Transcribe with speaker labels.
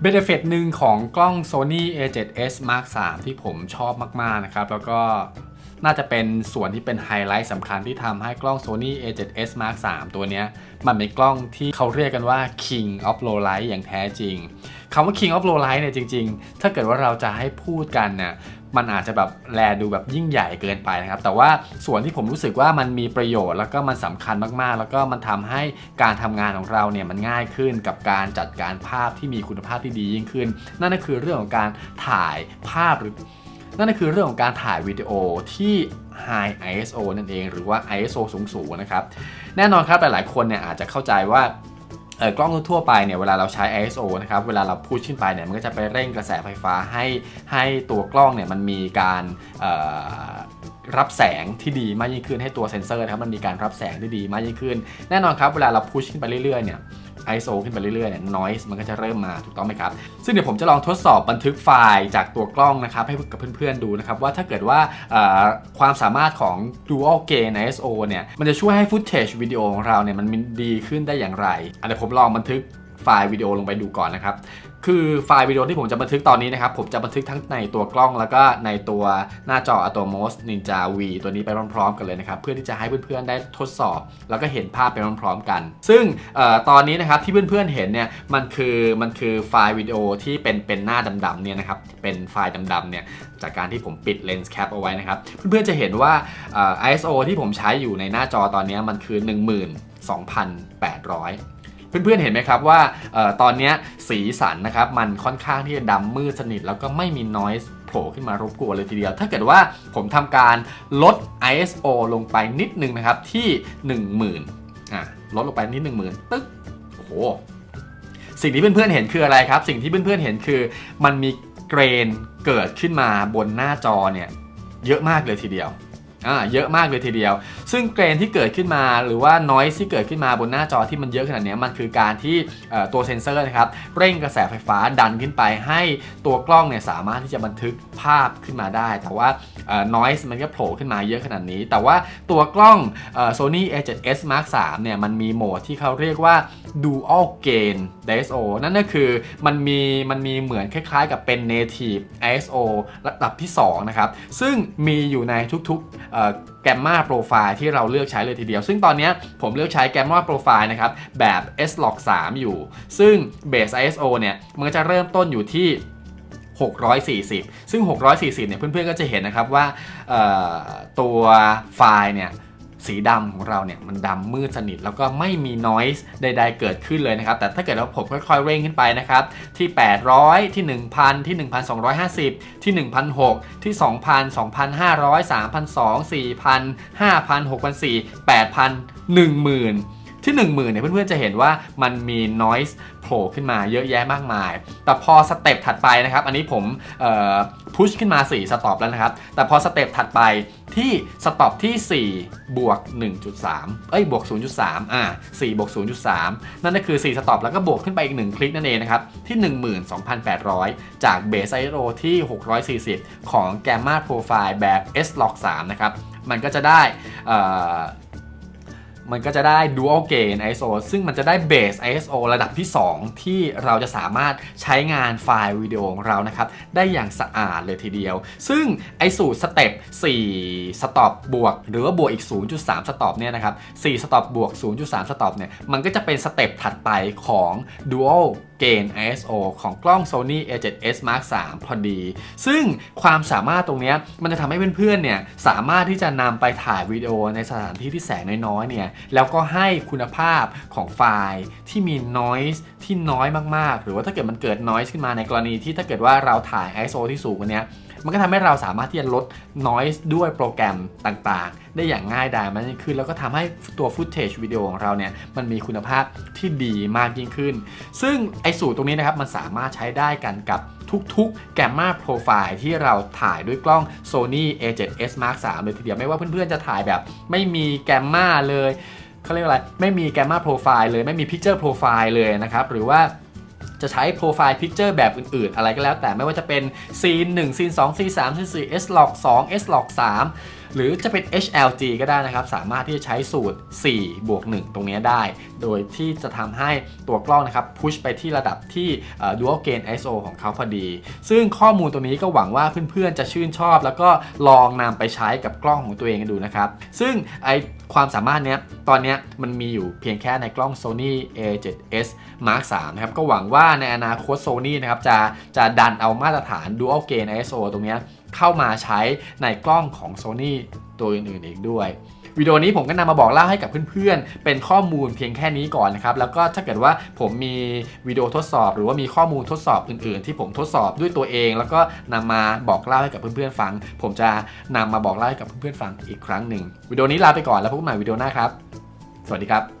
Speaker 1: เบนฟิตหนึ่งของกล้อง Sony A7S Mark 3 ที่ผมชอบมาก ๆ นะครับ แล้วก็ น่าจะเป็นส่วนที่เป็นไฮไลท์สำคัญที่ทำให้กล้อง Sony A7S Mark III ตัวนี้ มันเป็นกล้องที่เขาเรียกกันว่า King of Low Light อย่างแท้จริงคำว่า King of Low Light เนี่ยจริง ๆ ถ้าเกิดว่าเราจะให้พูดกันเนี่ยมันอาจจะแบบแลดูแบบยิ่งใหญ่เกินไปนะครับ แต่ว่าส่วนที่ผมรู้สึกว่ามันมีประโยชน์แล้วก็มันสำคัญมากๆ แล้วก็มันทำให้การทำงานของเราเนี่ยมันง่ายขึ้นกับการจัดการภาพที่มีคุณภาพที่ดียิ่งขึ้น นั่นก็คือเรื่องของการถ่ายภาพหรือ นั่นก็คือเรื่องของการถ่ายวิดีโอที่ High ISO นั่นเอง หรือว่า ISO สูงๆนะครับ แน่นอนครับหลายๆคนเนี่ยอาจจะเข้าใจว่ากล้องทั่วไปเนี่ยเวลาเราใช้ ISO นะครับเวลาเราพูดขึ้นไปเนี่ยมันก็จะไปเร่งกระแสไฟฟ้าให้ให้ตัวกล้องเนี่ยมันมีการรับแสงที่ดีมากยิ่งขึ้นให้ตัวเซ็นเซอร์นะครับมันมีการรับแสงที่ดีมากยิ่งขึ้น แน่นอนครับเวลาเราพุชขึ้นไปเรื่อยๆเนี่ย ISO ขึ้นไปเรื่อยๆเนี่ย noise มันก็จะเริ่มมาถูกต้องไหมครับ ซึ่งเดี๋ยวผมจะลองทดสอบบันทึกไฟล์จากตัวกล้องนะครับ ให้กับเพื่อนๆดูนะครับ ว่าถ้าเกิดว่าความสามารถของ dual gain ISO เนี่ย มันจะช่วยให้ footage วิดีโอของเราเนี่ยมันดีขึ้นได้อย่างไรอะเดี๋ยวผมลองบันทึกไฟล์วิดีโอลงไปดูก่อนนะครับ คือไฟล์วิดีโอที่ผมจะบันทึกตอนนี้นะครับ ผมจะบันทึกทั้งในตัวกล้องแล้วก็ในตัวหน้าจอ Atomos Ninja V ตัวนี้ไปพร้อมๆกันเลยนะครับ เพื่อที่จะให้เพื่อนๆได้ทดสอบ แล้วก็เห็นภาพไปพร้อมๆกัน ซึ่งออตอนนี้นะครับที่เพื่อนๆเห็นเนี่ยมันคือมันคือไฟล์วิดีโอที่เป็นเป็นหน้าดำๆเนี่ยนะครับเป็นไฟล์ดำๆเนี่ยจากการที่ผมปิดเลนส์แคปเอาไว้นะครับเพื่อนๆจะเห็นว่า ISO ที่ผมใช้อยู่ในหน้าจอตอนนี้มันคือ 12,800 เพื่อนๆเห็นไหมครับว่าออตอนนี้สีสันนะครับมันค่อนข้างที่จะดำมืดสนิท แล้วก็ไม่มี noise โผล่ขึ้นมารบกวนเลยทีเดียว ถ้าเกิดว่าผมทำการลด ISO ลงไปนิดนึงนะครับที่ 10,000อะลดลงไปนิด 10,000 ตึ๊กโอ้โหสิ่งที่เพื่อนๆเห็นคืออะไรครับ สิ่งที่เพื่อนๆเห็นคือ มันมีเกรนเกิดขึ้นมาบนหน้าจอเนี่ยเยอะมากเลยทีเดียว อ่าเยอะมากเลยทีเดียว ซึ่งเกรนที่เกิดขึ้นมาหรือว่า noise ที่เกิดขึ้นมาบนหน้าจอที่มันเยอะขนาดนี้มันคือการที่ตัวเซนเซอร์นะครับเร่งกระแสไฟฟ้าดันขึ้นไป ให้ตัวกล้องเนี่ยสามารถที่จะบันทึกภาพขึ้นมาได้ แต่ว่าเอ่อ noise มันก็โผล่ขึ้นมาเยอะขนาดนี้ แต่ว่าตัวกล้อง Sony A7S Mark III เนี่ยมันมีโหมดที่เขาเรียกว่า Dual Gain DSO นั่นก็คือมันมีมันมีเหมือนคล้ายๆ กับเป็น Native ISO ระดับที่2นะครับซึ่งมีอยู่ในทุกๆแกมมาโปรไฟล์ที่เราเลือกใช้เลยทีเดียว ซึ่งตอนนี้ผมเลือกใช้แกมมาโปรไฟล์นะครับ แบบ S-Log 3 อยู่ ซึ่ง Base ISO เนี่ย มันจะเริ่มต้นอยู่ที่ 640 ซึ่ง 640 เนี่ย เพื่อนๆ ก็จะเห็นนะครับว่าตัวไฟล์เนี่ย สีดำของเราเนี่ยมันดำมืดสนิท แล้วก็ไม่มี noise ใด ๆ เกิดขึ้นเลยนะครับ แต่ถ้าเกิดว่าผมค่อยๆเร่งขึ้นไปนะครับ ที่ 800 ที่ 1,000 ที่ 1,250 ที่1,600ที่ 2,000 2,500 3,200 4,000 5,000 6,000 8,000 10,000 ที่ 10,000เนี่ยเพื่อนๆจะเห็นว่ามันมี noise โผล่ขึ้นมาเยอะแยะมากมาย แต่พอสเต็ปถัดไปนะครับ อันนี้ผมพุชขึ้นมา 4 สต็อปแล้วนะครับ แต่พอสเต็ปถัดไปที่สต็อปที่ 4 บวก 1.3 เอ้ยบวก 0.3 อ่า 4 บวก 0.3 นั่นก็คือ 4 สต็อปแล้วก็บวกขึ้นไปอีก 1 คลิกนั่นเองนะครับ ที่ 12,800 จากเบส ISO ที่ 640 ของ Gamma Profile แบบ S-Log 3 นะครับ มันก็จะได้อ่อ มันก็จะได้ dual gain ISO ซึ่งมันจะได้ base ISO ระดับที่ 2 ที่เราจะสามารถใช้งานไฟล์วิดีโอของเรานะครับ ได้อย่างสะอาดเลยทีเดียว ซึ่งไอสูตรสเต็ป4สต็อปบวก หรือว่าบวกอีก 0.3 สต็อปเนี่ยนะครับ4สต็อปบวก 0.3 สต็อปเนี่ยมันก็จะเป็นสเต็ปถัดไปของ dual gain ISO ของกล้อง Sony A7S Mark III พอดี ซึ่งความสามารถตรงนี้มันจะทำให้เพื่อนๆ เนี่ยสามารถที่จะนำไปถ่ายวิดีโอในสถานที่ที่แสงน้อยๆ เนี่ยแล้วก็ให้คุณภาพของไฟล์ที่มี noise ที่น้อยมากๆ หรือว่าถ้าเกิดมันเกิด noise ขึ้นมาในกรณีที่ถ้าเกิดว่าเราถ่าย ISO ที่สูงกว่านี้ มันก็ทำให้เราสามารถที่จะลด noise ด้วยโปรแกรมต่างๆ ได้อย่างง่ายดายมากยิ่งขึ้น แล้วก็ทำให้ตัว footage วิดีโอของเราเนี่ยมันมีคุณภาพที่ดีมากยิ่งขึ้น ซึ่งไอสูตรตรงนี้นะครับมันสามารถใช้ได้กันกับทุกๆ Gamma Profile ที่เราถ่ายด้วยกล้อง Sony A7S Mark III เลยทีเดียว ไม่ว่าเพื่อนๆ จะถ่ายแบบไม่มี Gamma เลยเขาเรียกว่าอะไร ไม่มี Gamma Profile เลย ไม่มี Picture Profile เลยนะครับ หรือว่า จะใช้โปรไฟล์พิกเจอร์แบบอื่นๆ อะไรก็แล้วแต่ไม่ว่าจะเป็นซีน1ซีน2ซีน3ซีน4 S log 2 S log 3หรือจะเป็น HLG ก็ได้นะครับ สามารถที่จะใช้สูตร 4 บวก 1 ตรงนี้ได้ โดยที่จะทำให้ตัวกล้องนะครับพุชไปที่ระดับที่ Dual Gain ISO ของเขาพอดี ซึ่งข้อมูลตรงนี้ก็หวังว่าเพื่อนๆจะชื่นชอบ แล้วก็ลองนำไปใช้กับกล้องของตัวเองดูนะครับ ซึ่งไอความสามารถเนี้ยตอนเนี้ยมันมีอยู่เพียงแค่ในกล้อง Sony A7S Mark 3นะครับ ก็หวังว่าในอนาคต Sony นะครับจะจะดันเอามาตรฐาน Dual Gain ISO ตรงเนี้ย เข้ามาใช้ในกล้องของ Sony ตัวอื่นๆอีกด้วยวิดีโอนี้ผมก็นำมาบอกเล่าให้กับเพื่อนๆ เป็นข้อมูลเพียงแค่นี้ก่อนนะครับ แล้วก็ถ้าเกิดว่าผมมีวิดีโอทดสอบ หรือว่ามีข้อมูลทดสอบอื่นๆ ที่ผมทดสอบด้วยตัวเอง แล้วก็นำมาบอกเล่าให้กับเพื่อนๆฟัง ผมจะนำมาบอกเล่าให้กับเพื่อนๆฟังอีกครั้งหนึ่งวิดีโอนี้ลาไปก่อนแล้วพบกันใหม่วิดีโอหน้าครับ สวัสดีครับ